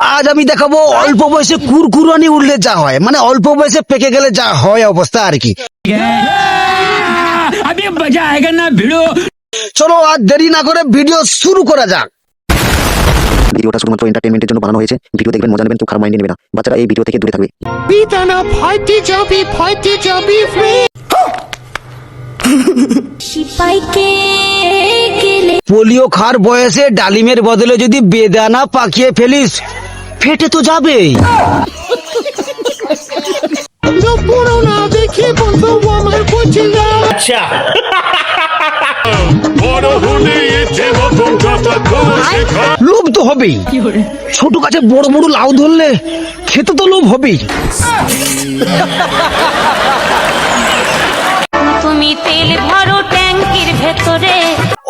আজ আমি দেখাবো অল্প বয়সে কুরকুরানি উঠলে যা হয়। মানে অল্প বয়সে পেকে গেলে যা হয় অবস্থা আর কি। চলো আর দেরি না করে ভিডিও শুরু করা যাক। ভিডিওটা এন্টারটেনমেন্টের জন্য হয়েছে। ভিডিও মজা নেবেন তো এই ভিডিও থেকে সিপাইকে পোলিও খার বয়সে ডালিমের বদলে যদি বেদানা পাকিয়ে ফেলিস ফেটে তো যাবেই বুঝিয়া লোভ তো হবেই। ছোট কাছে বড় বড় লাউ ধরলে খেতে তো লোভ হবেই। তুমি তেল ভরো ট্যাঙ্কির ভেতরে।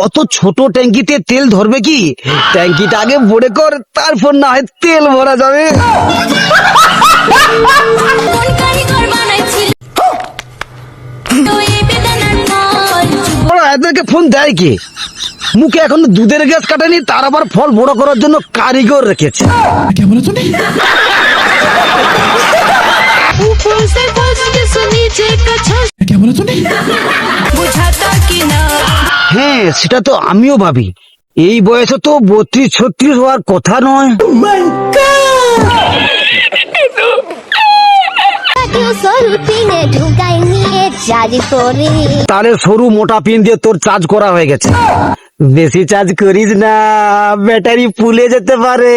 অত ছোট ট্যাঙ্কিতে তেল ধরবে কি? ট্যাঙ্কিটা আগে ভরে কর তারপর না হয় তেল ভরা যাবে। এদেরকে ফোন দেয় কি? মুখে এখন দুধের গ্যাস কাটেনি তার আবার ফল বড় করার জন্য কারিগর রেখেছে। কেমন হ্যাঁ সেটা তো আমিও ভাবি। এই বয়সে তো বত্রিশ ছত্রিশ হওয়ার কথা নয়। করে তাহলে সরু মোটা পিন দিয়ে তোর চার্জ করা হয়ে গেছে। বেশি চার্জ করিস না ব্যাটারি ফুলে যেতে পারে।